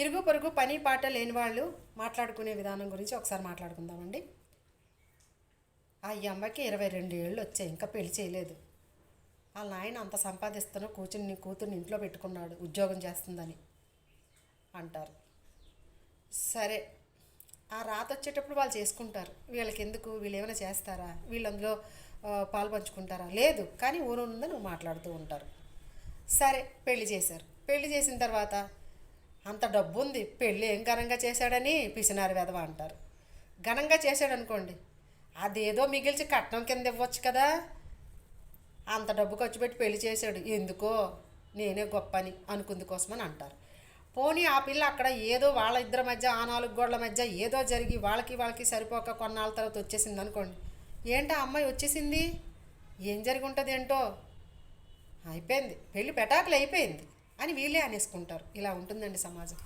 ఇరుగు పొరుగు పని పాట లేని వాళ్ళు మాట్లాడుకునే విధానం గురించి ఒకసారి మాట్లాడుకుందామండి. ఆ ఈ అమ్మకి ఇరవై రెండు ఏళ్ళు వచ్చాయి ఇంకా పెళ్ళి చేయలేదు. వాళ్ళ నాయన అంత సంపాదిస్తున్నా కూర్చుని నీ కూతుర్ని ఇంట్లో పెట్టుకున్నాడు ఉద్యోగం చేస్తుందని అంటారు. సరే ఆ రాత వచ్చేటప్పుడు వాళ్ళు చేసుకుంటారు. వీళ్ళకి ఎందుకు? వీళ్ళు ఏమైనా చేస్తారా? వీళ్ళు అందులో పాలు పంచుకుంటారా? లేదు కానీ ఊరు ఉందని మాట్లాడుతూ ఉంటారు. సరే పెళ్ళి చేశారు. పెళ్ళి చేసిన తర్వాత అంత డబ్బు ఉంది పెళ్ళి ఏం ఘనంగా చేశాడని పిసినారి వెధవ అంటారు. ఘనంగా చేశాడు అనుకోండి అదేదో మిగిల్చి కట్నం కింద ఇవ్వచ్చు కదా. అంత డబ్బు ఖర్చు పెట్టి పెళ్ళి చేశాడు ఎందుకో నేనే గొప్ప అని అనుకుంది కోసమని అంటారు. పోనీ ఆ పిల్ల అక్కడ ఏదో వాళ్ళ ఇద్దరి మధ్య ఆ నాలుగు గోడల మధ్య ఏదో జరిగి వాళ్ళకి వాళ్ళకి సరిపోక కొన్నాళ్ళ తర్వాత వచ్చేసింది అనుకోండి ఏంటా అమ్మాయి వచ్చేసింది? ఏం జరిగి ఉంటుంది ఏంటో? అయిపోయింది పెళ్ళి పెటాకులు అయిపోయింది. అని వీళ్ళే అనేసుకుంటారు. ఇలా ఉంటుందండి సమాజం.